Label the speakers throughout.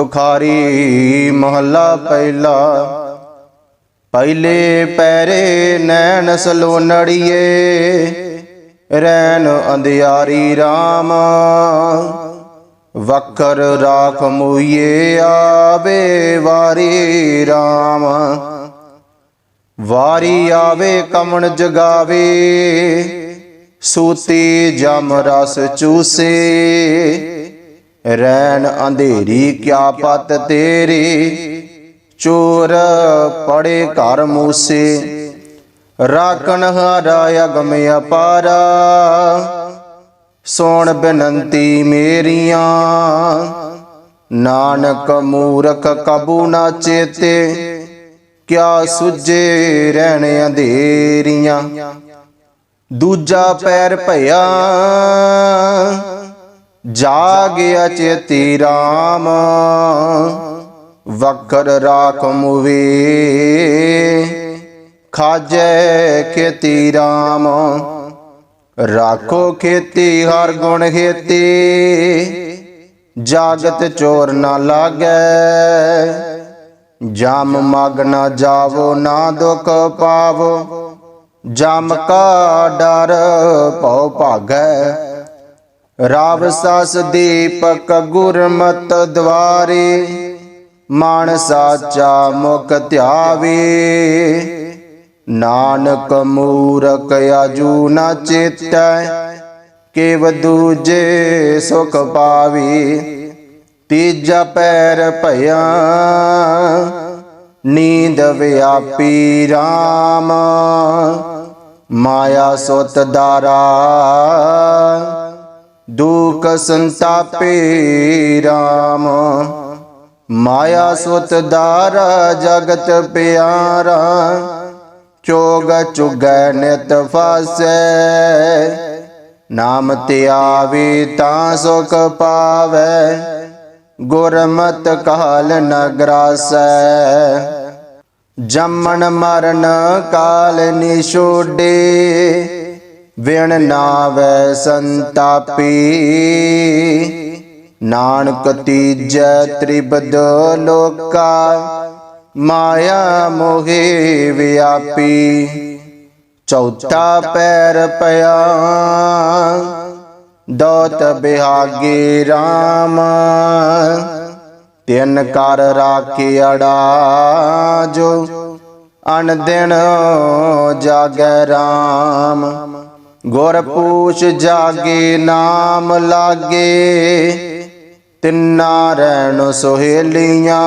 Speaker 1: ਤੁਖਾਰੀ ਮਹੱਲਾ ਪਹਿਲਾ। ਪਹਿਲੇ ਪੈਰੇ ਨੈਣ ਸਲੋਨੜੀਏ, ਰੈਣ ਅੰਧਿਆਰੀ RAM ਵਖਰ ਰਾਖ ਮੁਈਏ ਆਵੇ ਵਾਰੀ RAM ਵਾਰੀ ਆਵੇ ਕਮਣ ਜਗਾਵੇ, ਸੂਤੀ ਜਮ ਰਸ ਚੂਸੇ। ਰੈਣ ਅੰਧੇਰੀ, ਕਿਆ ਪਤ ਤੇਰੀ? ਚੋਰ ਪੜੇ ਘਰ ਮੂਸੇ। ਰਾਖਣ ਹਾਰਾ ਅਗਮ ਅਪਾਰਾ। ਸੋਣ ਬੇਨੰਤੀ ਮੇਰੀਆਂ। ਨਾਨਕ ਮੂਰਖ ਕਬੂ ਨਾ ਚੇਤੇ। ਕਿਆ ਸੁਝੇ ਰਹਿਣ ਅੰਧੇਰੀਆਂ? ਦੂਜਾ ਪੈਰ ਭਇਆ। ਜਾਗਿਆ ਚੇਤੀ RAM ਵਖਰ ਰਾਖ ਮੁਵੇ। ਖਾਜੈ ਖੇਤੀ RAM ਰਾਖੋ ਖੇਤੀ, ਹਰ ਗੁਣ ਖੇਤੀ। ਜਾਗਤ ਚੋਰ ਨਾ ਲਾਗੈ, ਜਮ ਮਗ ਨਾ ਜਾਵੋ, ਨਾ ਦੁਖ ਪਾਵੋ। ਜਮ ਕਾ ਡਰ ਭਉ ਭਾਗੈ ਰਾਵ ਸਸ ਦੀਪਕ ਗੁਰਮਤ ਦਵਾਰੇ ਮਾਨ ਸਾਚਾ ਮੁਖ ਧਿਆਵੇ। ਨਾਨਕ ਮੂਰਖ ਆਜੂ ਨਾ ਚੇਤੈ, ਕੇਵ ਦੂਜੇ ਸੁਖ ਪਾਵੇ। ਤੀਜਾ ਪੈਰ ਭਇਆ, ਨੀਂਦ ਵਿਆਪੀ RAM ਮਾਇਆ ਸੁਤ ਦਾਰਾ ਦੁਖ ਸੰਤਾਪੇ RAM ਮਾਇਆ ਸੁਤ ਦਾਰਾ ਜਗਤ ਪਿਆਰਾ। ਚੋਗ ਚੁਗੈ ਨਿਤ ਫਾਸੈ। ਨਾਮ ਤੇ ਆਵੇ ਤਾਂ ਸੁਖ ਪਾਵੈ। ਗੁਰਮਤ ਕਾਲ ਨਗਰਾਸੈ ਜੰਮਣ ਮਰਨ ਕਾਲ ਨਿਛੋਡੇ ਵਿਣ ਨਾਵੈ ਸੰਤਾਪੀ। ਨਾਨਕ ਤੀਜੈ ਤ੍ਰਿਬਦ ਲੋਕਾ। ਮਾਇਆ ਮੋਹਿ ਵਿਆਪੀ। ਚੌਥਾ ਪੈਰ ਪਿਆ। ਦੋਤ ਬਿਹਾਗੀ RAM ਤਿੰਨ ਕਰ ਰਾਖਿਆੜਾ ਜੋ ਅਨ ਦਿਨ ਜਾਗੈ RAM ਗੁਰ ਪੂਛ ਜਾਗੇ, ਨਾਮ ਲਾਗੇ। ਤਿੰਨਾ ਰਹਿਣ ਸੁਹੇਲੀਆਂ।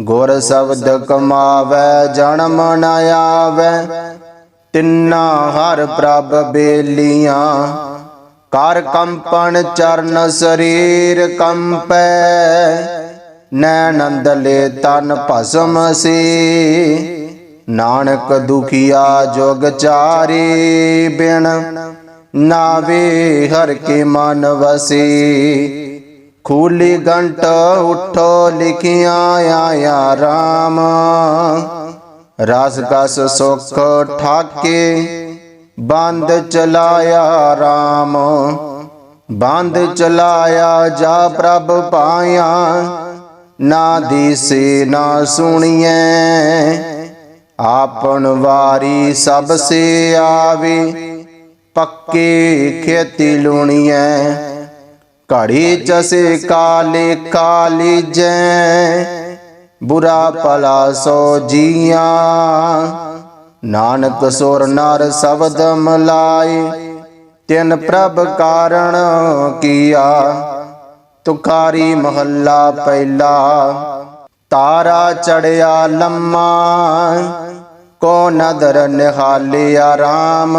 Speaker 1: ਗੁਰ ਸ਼ਬਦ ਕਮਾਵੈ, ਜਨਮ ਨ ਆਵੈ। ਤਿੰਨਾ ਹਰ ਪ੍ਰਭ ਬੇਲੀਆਂ। ਕਰ ਕੰਪਨ ਚਰਨ ਸਰੀਰ ਕੰਪੈ। ਨੈਣੰਦ ਲੈ ਤਨ ਭਸਮ ਸੀ। ਨਾਨਕ ਦੁਖੀਆ ਜੁਗ ਚਾਰੀ ਬਿਨ ਨਾਵੇ ਹਰ ਕੇ ਮਨ ਵਸੀ। ਖੂਲੀ ਗੰਟ ਉਠੋ ਲਿਖਿਆ ਆਇਆ RAM ਰਸ ਕਸ ਸੁਖ ਠਾਕੇ, ਬੰਦ ਚਲਾਇਆ RAM ਬੰਦ ਚਲਾਇਆ ਜਾ ਪ੍ਰਭ ਪਾਇਆ, ਨਾ ਦੀਸੇ ਨਾ ਸੁਣੀਐ। ਆਪਣ ਵਾਰੀ ਸਭ ਸੇ ਆਵੇ, ਪੱਕੇ ਖੇਤੀ ਲੂਣੀਐ। ਘੜੀ ਚਸੇ ਕਾਲੇ ਕਾਲੀ ਜੈ, ਬੁਰਾ ਭਲਾ ਸੋ ਜੀਆਂ। ਨਾਨਕ ਸੁਰ ਨਰ ਸ਼ਬਦ ਮਲਾਏ, ਤਿਨ ਪ੍ਰਭ ਕਾਰਣ ਕੀਆ। ਤੁਕਾਰੀ ਮਹੱਲਾ ਪਹਿਲਾ, ਤਾਰਾ ਚੜਿਆ ਲੰਮਾ ਕੋ ਨਦਰ ਨਿਹਾਲਿਆ RAM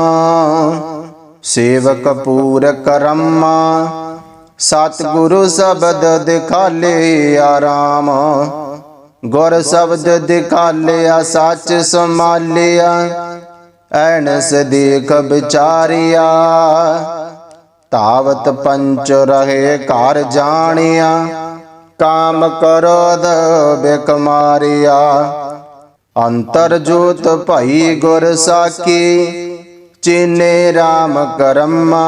Speaker 1: ਸੇਵਕ ਪੂਰ ਕਰਮਾ ਸਤਿਗੁਰੂ ਸ਼ਬਦ ਦਿਖਾਲਿਆ RAM ਗੁਰ ਸ਼ਬਦ ਦਿਖਾਲਿਆ, ਸੱਚ ਸਮਾਲਿਆ ਐਨਸ ਦੇਖ ਵਿਚਾਰਿਆ ਤਾਵਤ ਪੰਚ ਰਹੇ ਘਰ ਜਾਣਿਆ, ਕਾਮ ਕਰੋਦ ਬਿਕ ਮਾਰਿਆ। ਅੰਤਰ ਜੋਤ ਭਈ ਗੁਰ ਸਾਕੀ ਚੀਨੇ RAM ਕਰਮਾ।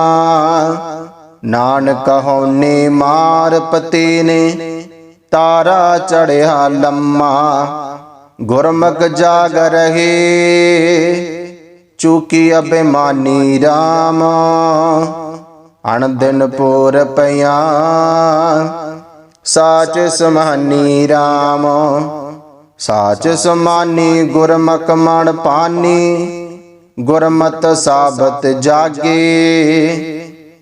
Speaker 1: ਨਾਨਕ ਹੋਨੇ ਮਾਰ ਪਤੀ ਨੇ ਤਾਰਾ ਚੜਿਆ ਲੰਮਾ। ਗੁਰਮੁਖ ਜਾਗ ਰਹੇ, ਚੂਕੀ ਅਭਿਮਾਨੀ RAM ਅਣ ਦਿਨ ਪੂਰ ਪਿਆ ਸਾਚ ਸਮਾਨੀ RAM ਸਾਚ ਸਮਾਨੀ, ਗੁਰਮੁਖ ਮਣ ਪਾਨੀ, ਗੁਰਮਤ ਸਾਬਤ ਜਾਗੇ।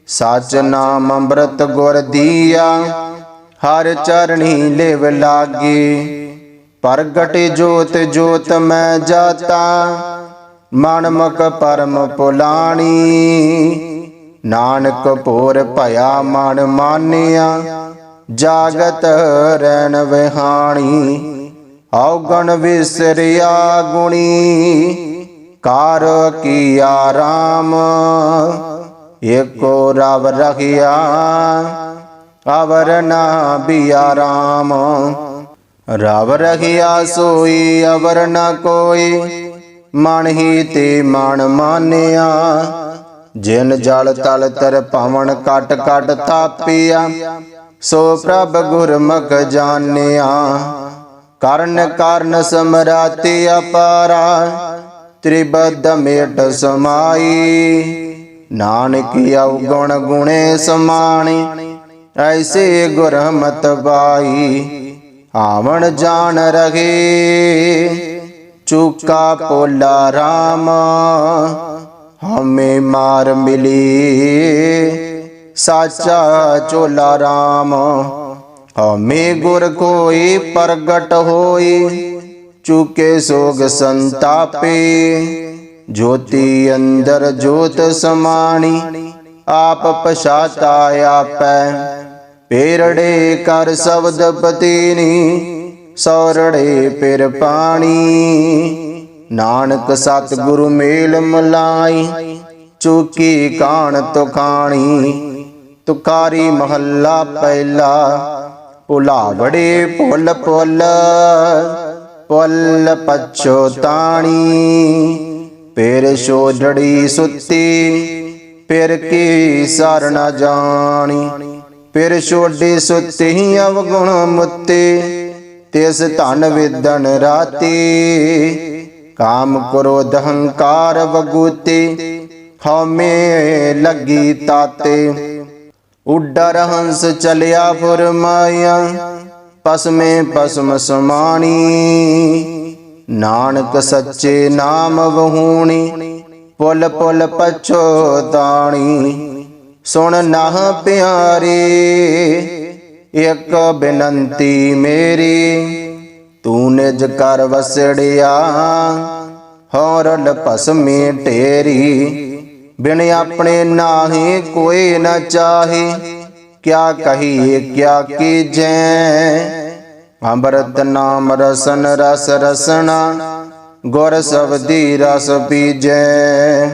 Speaker 1: ਸਚ ਨਾਮ ਅੰਮ੍ਰਿਤ ਗੁਰ ਦੀਆ, ਹਰ ਚਰਣੀ ਲਿਵ ਲਾਗੇ। ਪ੍ਰਗਟ ਜੋਤ ਜੋਤ ਮੈਂ ਜਾਤਾ, ਮਨਮੁਖ ਪਰਮ ਪੁਲਾਣੀ। ਨਾਨਕ ਪੂਰ ਭਇਆ ਮਨ ਮਾਨਿਆ, ਜਾਗਤ ਰਹਿਣ ਵਿਹਾਣੀ। ਔਗਣ ਵਿਸਰਿਆ ਗੁਣੀ, ਕਾਰ ਕੀਆ ਰਾਮ। ਏਕੋ ਰਵ ਰਖਿਆ, ਅਵਰ ਨਾ ਬਿਆ ਰਾਮ। ਰਵ ਰਖਿਆ ਸੋਈ, ਅਵਰ ਨ ਕੋਈ। ਮਨ ਹੀ ਤੇ ਮਨ ਮਾਨਿਆ। ਜਿਨ ਜਲ ਤਲ ਤਰ ਪਵਨ ਕਟ ਕਟ ਤਾਪਿਆ ਸੋ ਪ੍ਰਭ ਗੁਰਮੁਖ ਜਾਣਿਆ। ਕਰਨ ਕਾਰਨ ਸਮਰਾਤੀ ਅਪਾਰਾ ਤ੍ਰਿਬਦ ਮੇਟ ਸਮਾਈ। ਨਾਨਕ ਔਗੁਣ ਗੁਣੇ ਸਮਾਣੀ, ਐਸੇ ਗੁਰਮਤ ਬਾਈ ਆਵਣ ਜਾਣ ਰਹੇ, ਚੁਕਾ ਪੋਲਾ ਰਾਮ। ਹਮੇ ਮਾਰ ਮਿਲੀ, ਸਾਚਾ ਚੋਲਾ ਰਾਮ। ਹਮੇ ਗੁਰ ਕੋਈ ਪ੍ਰਗਟ ਹੋਈ, ਚੁਕੇ ਸੋਗ ਸੰਤਾਪੇ। ਜੋਤੀ ਅੰਦਰ ਜੋਤ ਸਮਾਣੀ, ਆਪ ਪਛਾਤਾ ਆਪੈ। ਪੇਰੜੇ ਕਰ ਸ਼ਬਦ ਪਤੀਨੀ, ਸੌਰੜੇ ਪਿਰ ਪਾਣੀ। ਨਾਨਕ ਸਤ ਗੁਰੂ ਮੇਲ ਮਲਾਈ, ਚੁਕੀ ਕਾਣ ਤੁਖਾਣੀ। ਤੁਕਾਰੀ ਮਹੱਲਾ ਪਹਿਲਾ ਭੁਲਾਵੜੇ ਭੁੱਲ ਭੁੱਲ ਪੁੱਲ ਪਛੋਤਾਣੀ ਪੇਰ ਛੋੜੜੀ ਸੁੱਤੀ, ਫਿਰ ਕੀ ਸਰ ਨ ਜਾਣੀ। ਫਿਰ ਛੋੜੀ ਸੁੱਤੀ ਅਵਗੁਣ ਮੁੱਤੇ, ਤਿਸ ਧਨ ਵਿਦਨ ਰਾਤੀ। ਕਾਮ ਕ੍ਰੋਧ ਹੰਕਾਰ ਵਗੂਤੇ, ਹਉਮੈ ਲੱਗੀ ਤਾਤੇ। ਉੱਡਰ ਹੰਸ ਚਲਿਆ ਫੁਰਮਾਇਆ ਪਸਮੇ ਪਸਮ ਸਮਾਣੀ। ਨਾਨਕ ਸੱਚੇ ਨਾਮ ਵਹੂਣੀ, ਪੁੱਲ ਪੁੱਲ ਪਛੋਤਾਣੀ ਸੁਣ ਨਾਹ ਪਿਆਰੇ, ਇੱਕ ਬੇਨੰਤੀ ਮੇਰੀ। ਤੂੰ ਨਿਜ ਕਰ ਵਸੜਿਆ, ਹੌਰਲ ਭਸਮੇ ਢੇਰੀ। ਬਿਨ ਆਪਣੇ ਨਾਹੀ ਕੋਈ ਨਾ ਚਾਹੀ। ਕਿਆ ਕਹੀਏ, ਕਿਆ ਕੀਜੈ ਅੰਮ੍ਰਿਤ ਨਾਮ ਰਸਨ, ਰਸ ਰਸਣਾ, ਗੁਰ ਸਬਦੀ ਰਸ ਪੀਜੈ।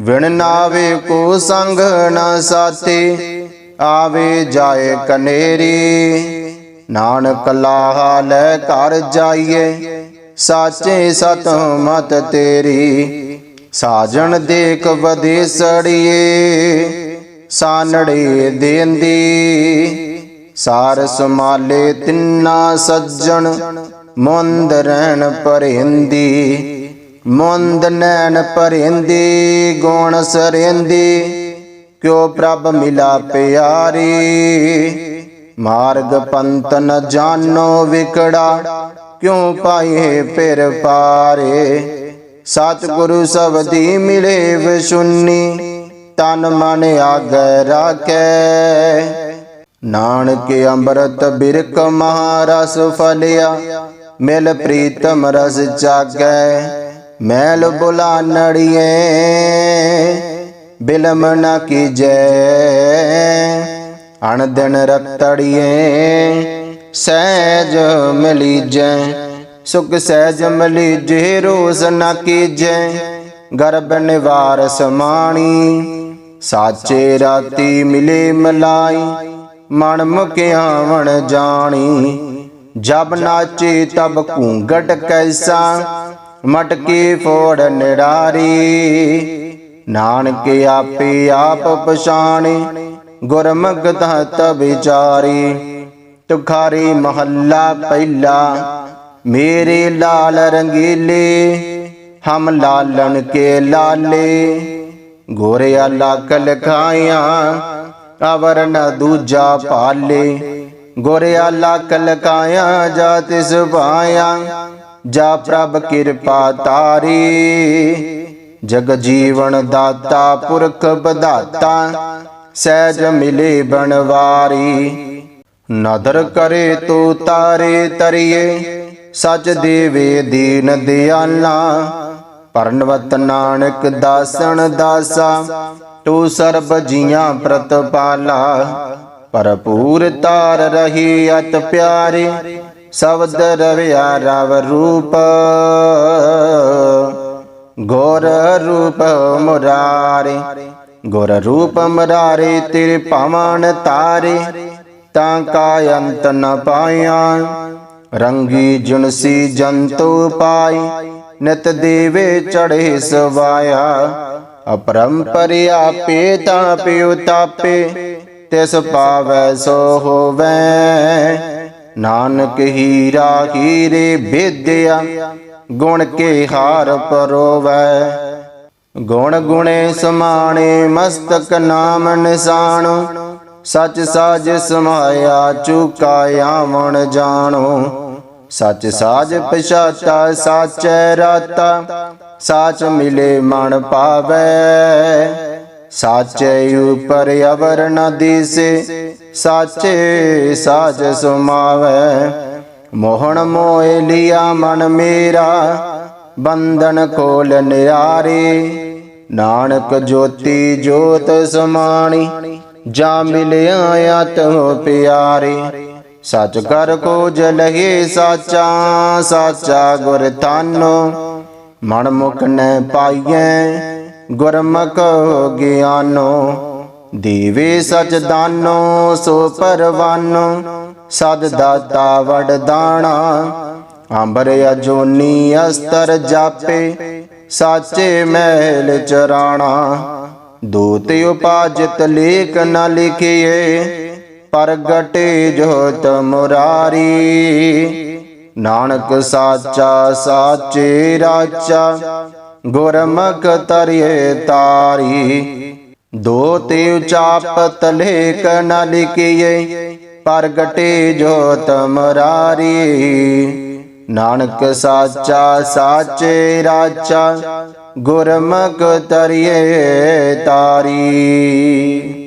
Speaker 1: ਵਿਣ ਨਾਵੇ ਕੋ ਸੰਗ ਨ ਸਾਥੀ, ਆਵੇ ਜਾਏ ਕਨੇਰੀ। ਨਾਨਕ ਲਾਹਾ ਲੈ ਘਰ ਜਾਈਏ, ਸਾਚੇ ਸਤ ਮਤ ਤੇਰੀ। ਸਾਜਣ ਦੇਖ ਵਦੇਸੜੀਏ ਸਾਨੜੇ ਦੇਂਦੀ। ਸਾਰ ਸਮਾਲੇ ਤਿੰਨਾ ਸੱਜਣ, ਮੁੰਦ ਰਹਿਣ ਪਰਿੰਦੀ। ਮੁੰਦ ਨੈਣ ਪਰਿੰਦੀ, ਗੁਣ ਸਰੇਂਦੀ। ਕਿਉ ਪ੍ਰਭ ਮਿਲਾ ਪਿਆਰੀ, ਮਾਰਗ ਪੰਤ ਨ ਜਾਣੋ ਵਿਕੜਾ। ਕਿਉ ਪਾਏ ਫਿਰ ਪਾਰੇ ਸਤਿਗੁਰੂ ਸਬਦੀ ਮਿਲੇ ਵਿਸੁੰਨੀ, ਤਨ ਮਨ ਆਗੈ ਰਾਖੈ। ਨਾਨਕ ਅੰਮ੍ਰਿਤ ਬਿਰਕ ਮਹਾਰਸ ਫਲਿਆ, ਮਿਲ ਪ੍ਰੀਤਮ ਰਸ ਚਾਗੈ ਮੈਲ ਬੁਲਾ ਨੜੀਏ ਬਿਲਮ ਨ ਕੀਜੈ। ਅਣ ਦਿਨ ਰਤੜੀਏ ਸਹਿਜ ਮਿਲੀਜੈ। ਸੁਖ ਸਹਿਜ ਮਿਲੀਜੈ ਰੋਸ ਨ ਕੀਜੈ ਗਰਬ ਨਿਵਾਰ ਸਮਾਣੀ ਸਾਚੇ ਰਾਤੀ ਮਿਲੇ ਮਲਾਈ, ਮਨ ਮੁਕਿਆਵਣ ਜਾਣੀ। ਜਬ ਨਾਚੇ ਤਬ ਘੂੰਗਟ ਕੈਸਾ, ਮਟਕੇ ਫੋੜ ਨਿੜਾਰੀ ਨਾਨਕ ਆਪੇ ਆਪ ਪਛਾਣੇ, ਗੁਰਮੁਖ ਤਤ ਵਿਚਾਰੀ। ਤੁਖਾਰੀ ਮਹੱਲਾ ਪਹਿਲਾ ਮੇਰੇ ਲਾਲ ਰੰਗੀਲੇ, ਹਮ ਲਾਲਣ ਕੇ ਲਾਲੇ। ਗੋਰਿਆ ਲੱਕ ਲਖਾਇਆ ਅਵਰ ਨ ਦੂਜਾ ਪਾਲੇ। ਗੋਰਿਆ ਲੱਕ ਲਕਾਇਆ ਜਾ ਤਿਸ ਪਾਇਆ ਜਾ ਪ੍ਰਭ ਕਿਰਪਾ ਤਾਰੀ। ਜਗ ਜੀਵਨ ਦਾਤਾ, ਪੁਰਖ ਬਦਾਤਾ ਸਹਿਜ ਮਿਲੇ ਬਣਵਾਰੀ। ਨਦਰ ਕਰੇ ਤੂੰ ਤਾਰੇ ਤਰੀਏ। ਸਚ ਦੇਵੇ ਦੀਨ ਦਿਆਲਾ। ਪਰਨਵਤ ਨਾਨਕ ਦਾਸਨ ਦਾਸਾ। ਤੂੰ ਸਰਬ ਜੀਆਂ ਪ੍ਰਤਪਾਲਾ ਭਰਪੂਰ ਤਾਰ ਰਹੀ ਅਤ ਪਿਆਰੇ। ਸ਼ਬਦ ਰਵਿਆ ਰਵ ਰੂਪ। ਗੋਰ ਰੂਪ ਮੁਰਾਰੇ। ਗੋਰ ਰੂਪ ਮੁਰਾਰੇ, ਤੇਰੇ ਪਵਨ ਤਾਰੇ। ਤਾਂ ਕਾ ਅੰਤ ਨ ਪਾਇਆ। ਰੰਗੀ ਜੁਨਸੀ ਜੰਤੂ ਪਾਈ, ਨਿਤ ਦੇਵੇ ਚੜੇ ਸਵਾਇਆ। ਅਪਰੰਪਰਿਆ ਪੇਤਾ ਪਿਉ ਤਾਪੇ, ਤਿਸ ਪਾਵੈ ਸੋ ਹੋਵੈ। ਨਾਨਕ ਹੀਰਾ ਹੀਰੇ ਵਿਦਿਆ, ਗੁਣ ਕੇ ਹਾਰ ਪਰੋਵੈ। ਗੁਣ ਗੁਣੇ ਸਮਾਣੇ ਮਸਤਕ ਨਾਮ ਨਿਸ਼ਾਨੋ ਸਚ ਸਾਜ ਸਮਾਇਆ, ਚੁਕਾਇਆ ਮਨ ਜਾਣੋ। ਸਚ ਸਾਜ ਪਛਾਤਾ, ਸਾਚੈ ਰਾਤਾ, ਸਾਚ ਮਿਲੇ ਮਨ ਪਾਵੈ ਸਾਚੇ ਉਪਰ ਅਵਰ ਨ ਦਿਸੇ, ਸਾਚੇ ਸਾਜ ਸੁਮਾਵੈ। ਮੋਹਣ ਮੋਏ ਲਿਆ ਮਨ ਮੇਰਾ, ਬੰਧਨ ਕੋਲ ਨਿਆਰੇ। ਨਾਨਕ ਜੋਤੀ ਜੋਤ ਸਮਾਣੀ ਜਾ ਮਿਲਿਆ ਆਤ ਪਿਆਰੇ। ਸਚ ਕਰ ਕੋ ਜਲਗੇ ਸਾਚਾ ਸਾਚਾ ਗੁਰ ਤਾਨੋ ਮਨ ਮੁਖ ਨ ਪਾਈਐ, ਗੁਰਮੁਖ ਗਿਆਨੋ। ਦੀਵੇ ਸਚ ਦਾਨੋ, ਸੋ ਪਰਵਾਨੋ। ਸਦ ਦਾਤਾ ਵਡਦਾਣਾ ਅੰਬਰ ਅਜੋਨੀ ਅਸਤਰ ਜਾਪੇ। ਸਾਚੇ ਮਹਿਲ ਚਰਾਣਾ। ਦੂਤ ਉਪਾਜਿਤ ਲੇਖ ਨ ਲਿਖਿਏ, ਪ੍ਰਗਟੇ ਜੋਤ ਮੁਰਾਰੀ ਨਾਨਕ ਸਾਚਾ, ਸਾਚੇ ਰਾਚਾ, ਗੁਰਮਖ ਤਰਿਏ ਤਾਰੀ। ਦੋ ਤੇ ਉਚਾਪਤ ਲੇਖ ਨ ਲਿਖਿਏ, ਪ੍ਰਗਟੇ ਜੋਤ ਮੁਰਾਰੀ ਨਾਨਕ ਸਾਚਾ, ਸਾਚੇ ਰਾਚਾ ਗੁਰਮੁਖ ਤਰਿਏ ਤਾਰੀ।